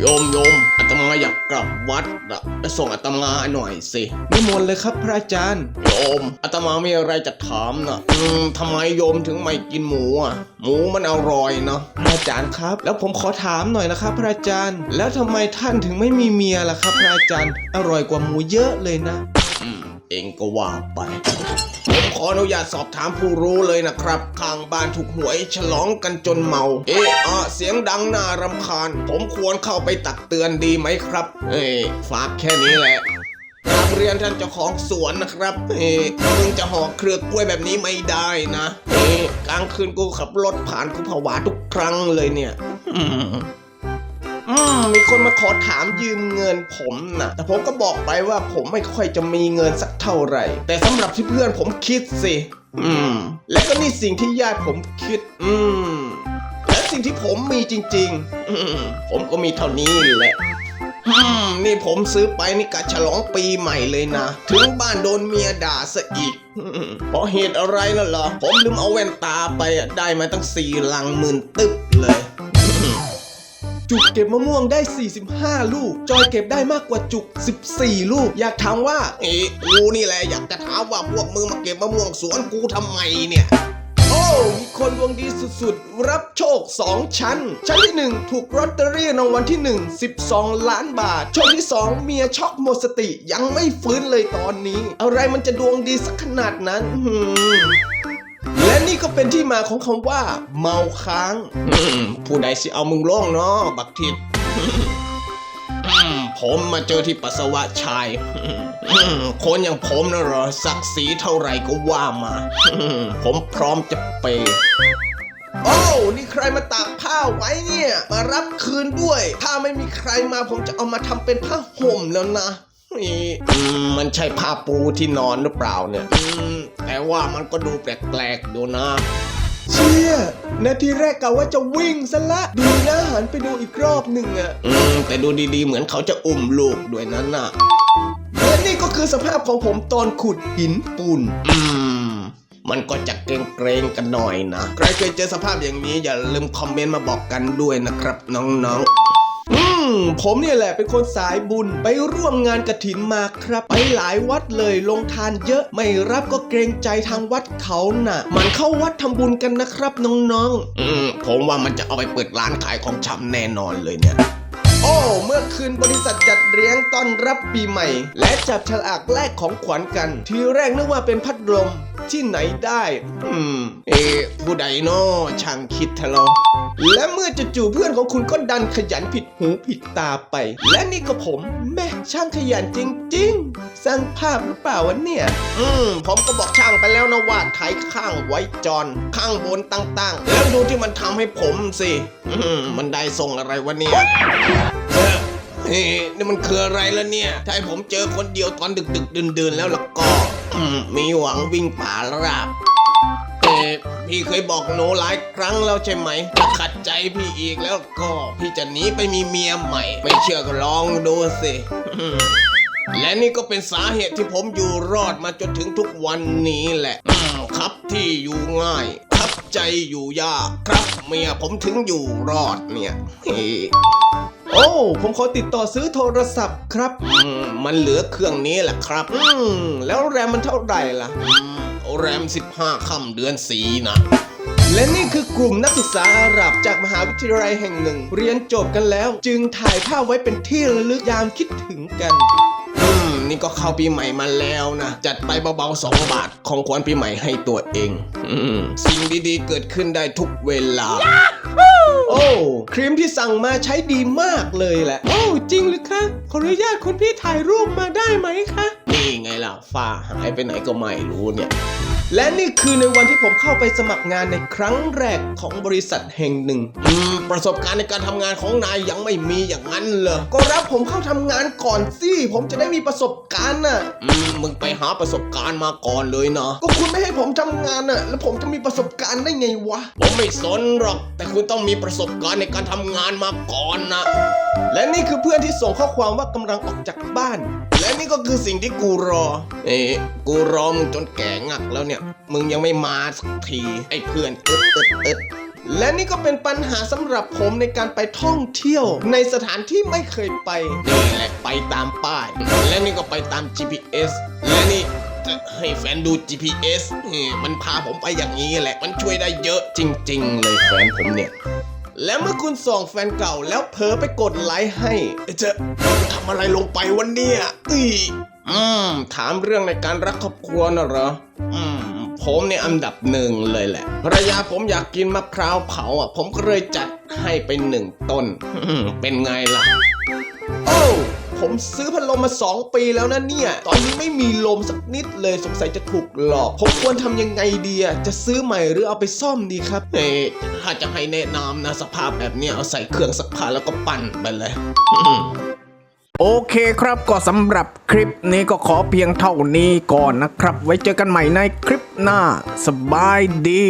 โยมโยมอาตมาอยากกลับวัดอะไปส่งอาตมาหน่อยสินิมนต์เลยครับพระอาจารย์ โยมอาตมามีอะไรจะถามนะอืมทำไมโยมถึงไม่กินหมูอะ หมูมันอร่อยเนาะพระอาจารย์ครับ แล้วผมขอถามหน่อยนะครับ พระอาจารย์ แล้วทำไมท่านถึงไม่มีเมียล่ะครับ พระอาจารย์ อร่อยกว่าหมูเยอะเลยนะ อืม เองก็ว่าไป ผมขออนุญาตสอบถามผู้รู้เลยนะครับข้างบ้านถูกหวยฉลองกันจนเมา เอะอะเสียงดังน่ารำคาญ ผมควรเข้าไปตักเตือนดีไหมครับ เอ้ยฝากแค่นี้แหละกราบเรียนท่านเจ้าของสวนนะครับ เอ๊ะมึงจะห่อเครือกล้วยแบบนี้ไม่ได้นะ เอ๊ะกลางคืนกูขับรถผ่านกูผวาทุกครั้งเลยเนี่ย อืมมีคนมาขอถามยืมเงินผมนะแต่ผมก็บอกไปว่าผมไม่ค่อยจะมีเงินสักเท่าไหร่ แต่สำหรับที่เพื่อนผมคิดสิ อืม และก็นี่สิ่งที่ญาติผมคิด อืม และสิ่งที่ผมมีจริง ๆ อืม ผมก็มีเท่านี้แหละอืมนี่ผมซื้อไปนี่กะฉลองปีใหม่เลยนะ ถึงบ้านโดนเมียด่าซะอีกเพราะเหตุอะไรน่ะเหรอ ผมลืมเอาแว่นตาไปอะได้มาตั้งสี่ลังหมื่นตึ๊บเลย จุกเก็บมะม่วงได้ 45 ลูก จอยเก็บได้มากกว่าจุก 14 ลูก อยากถามว่าเอ้กูนี่แหละอยากจะถามว่าพวกมึงมาเก็บมะม่วงสวนกูทำไมเนี่ยโอ้มีคนดวงดีสุดๆ รับโชค 2 ชั้น ชั้นที่ 1 ถูกลอตเตอรี่รางวัลที่ 1 12 ล้านบาทโชคที่ 2 เมียช็อกหมดสติยังไม่ฟื้นเลยตอนนี้ อะไรมันจะดวงดีสักขนาดนั้นหืม นี่ก็เป็นที่มาของคำว่า เมาค้างอืมผู้ใดสิเอามึงล่องเนาะบักทิดอืมผมมาเจอที่ปัสสาวะชายอืมคนอย่างผมนะเหรอศักดิ์ศรีเท่าไหร่ก็ว่ามาอืมผมพร้อมจะเปย์โอ้ นี่ใครมาตากผ้าไว้เนี่ย มารับคืนด้วย ถ้าไม่มีใครมาผมจะเอามาทำเป็นผ้าห่มแล้วนะนี่อืมมัน ใช่ผ้าปูที่นอนหรือเปล่าเนี่ยอืมแต่ว่ามันก็ดูแปลกๆดูนะเชี่ยนาทีแรกกะว่าจะวิ่งซะละดูนะหันไปดูอีกรอบหนึ่งอะอืมแต่ดูดีๆ เหมือนเขาจะอุ้มลูกด้วยนั้นน่ะและนี่ก็คือสภาพของผมตอนขุดหินปูนอืมมันก็จะเกรงๆกันหน่อยนะ ใครเคยเจอสภาพอย่างนี้อย่าลืมคอมเมนต์มาบอกกันด้วยนะครับน้อง อืมผมเนี่ยแหละเป็นคนสายบุญไปร่วมงานกระถินมาครับ ไปหลายวัดเลยลงทานเยอะไม่รับก็เกรงใจทางวัดเขาน่ะ มันเข้าวัดทำบุญกันนะครับน้องๆ อืมผมว่ามันจะเอาไปเปิดร้านขายของชำแน่นอนเลยเนี่ย โอ้ เมื่อคืนบริษัทจัดเลี้ยงต้อนรับปีใหม่ และจับฉลากแลกของขวัญกัน ทีแรกนึกว่าเป็นพัดลมที่ไหนได้ อืม เอ๊ผู้ใดเนาะช่างคิดทะเลาะและเมื่อจู่ๆเพื่อนของคุณก็ดันขยันผิดหูผิดตาไป และนี่ก็ผมแม่ช่างขยันจริง ๆ สร้างภาพหรือเปล่าวะเนี่ย อืม ผมก็บอกช่างไปแล้วนะว่าไถข้างไว้จอนข้างบนตั้งๆ แล้วดูที่มันทำให้ผมสิ อืม มันได้ทรงอะไรวะเนี่ยเฮ้นี่นี่มันคืออะไรแล้วเนี่ยถ้าให้ผมเจอคนเดียวตอนดึกๆดื่นๆแล้วล่ะก็อืมมีหวังวิ่งป่าราบเอ๊ะพี่เคยบอกหนูหลายครั้งแล้วใช่ไหมถ้าขัดใจพี่อีกแล้วก็พี่จะหนีไปมีเมียใหม่ ไม่เชื่อก็ลองดูสิและนี่ก็เป็นสาเหตุที่ผมอยู่รอดมาจนถึงทุกวันนี้แหละ ครับที่อยู่ง่าย ครับใจอยู่ยาก ครับเมียผมถึงอยู่รอดเนี่ย โอ้ ผมขอติดต่อซื้อโทรศัพท์ครับ อืม มันเหลือเครื่องนี้แหละครับ อืม แล้วแรมมันเท่าไหร่ล่ะอืมแรม 15 ค่ำเดือนสีนะ และนี่คือกลุ่มนักศึกษาอาหรับจากมหาวิทยาลัยแห่งหนึ่ง เรียนจบกันแล้ว จึงถ่ายภาพไว้เป็นที่ระลึกยามคิดถึงกัน อืม นี่ก็เข้าปีใหม่มาแล้วนะ จัดไปเบาๆ 2 บาท ของขวัญปีใหม่ให้ตัวเอง อืม สิ่งดีๆ เกิดขึ้นได้ทุกเวลา โอ้ครีมที่สั่งมาใช้ดีมากเลยแหละ โอ้ จริงหรือคะขออนุญาตคุณพี่ถ่ายรูปมาได้ไหมคะ ฝ้าหายไปไหนก็ไม่รู้เนี่ย และนี่คือในวันที่ผมเข้าไปสมัครงานในครั้งแรกของบริษัทแห่งหนึ่งประสบการณ์ในการทำงานของนายยังไม่มีอย่างนั้นเหรอก็รับผมเข้าทำงานก่อนสิผมจะได้มีประสบการณ์น่ะมมึงไปหาประสบการณ์มาก่อนเลยนะก็คุณไม่ให้ผมทำงานน่ะ แล้วผมจะมีประสบการณ์ได้ไงวะผมไม่สนหรอกแต่คุณต้องมีประสบการณ์ในการทำงานมาก่อนนะและนี่คือเพื่อนที่ส่งข้อความว่ากำลังออกจากบ้าน และนี่ก็คือสิ่งที่กูรอ เอ๊กูรอมึงจนแก่งักแล้วเนี่ย มึงยังไม่มาสักที ไอ้เพื่อนอึดอึดอึดและนี่ก็เป็นปัญหาสำหรับผมในการไปท่องเที่ยว ในสถานที่ไม่เคยไปนี่แหละไปตามป้าย และนี่ก็ไปตาม GPS และนี่จะให้แฟนดู GPS นี่มันพาผมไปอย่างนี้แหละ มันช่วยได้เยอะจริง ๆ เลยแฟนผมเนี่ย และเมื่อคุณส่องแฟนเก่าแล้วเผลอไปกดไลค์ให้จะทำอะไรลงไปวันเนี้ยอีอืมถามเรื่องในการรักครอบครัวน่ะเหรอ อืม ผมเนี่ยอันดับหนึ่งเลยแหละ ภรรยาผมอยากกินมะพร้าวเผาอะ ผมก็เลยจัดให้ไปหนึ่งต้น เป็นไงล่ะ ผมซื้อพัดลมมา 2 ปีแล้วนะเนี่ย ตอนนี้ไม่มีลมสักนิดเลยสงสัยจะถูกหลอก ผมควรทำยังไงดีอะจะซื้อใหม่หรือเอาไปซ่อมดีครับเอ้ยถ้าจะให้แนะนำนะสภาพแบบเนี้ยเอาใส่เครื่องซักผ้าแล้วก็ปั่นไปเลยโอเคครับก็สำหรับคลิปนี้ก็ขอเพียงเท่านี้ก่อนนะครับ ไว้เจอกันใหม่ในคลิปหน้า สบายดี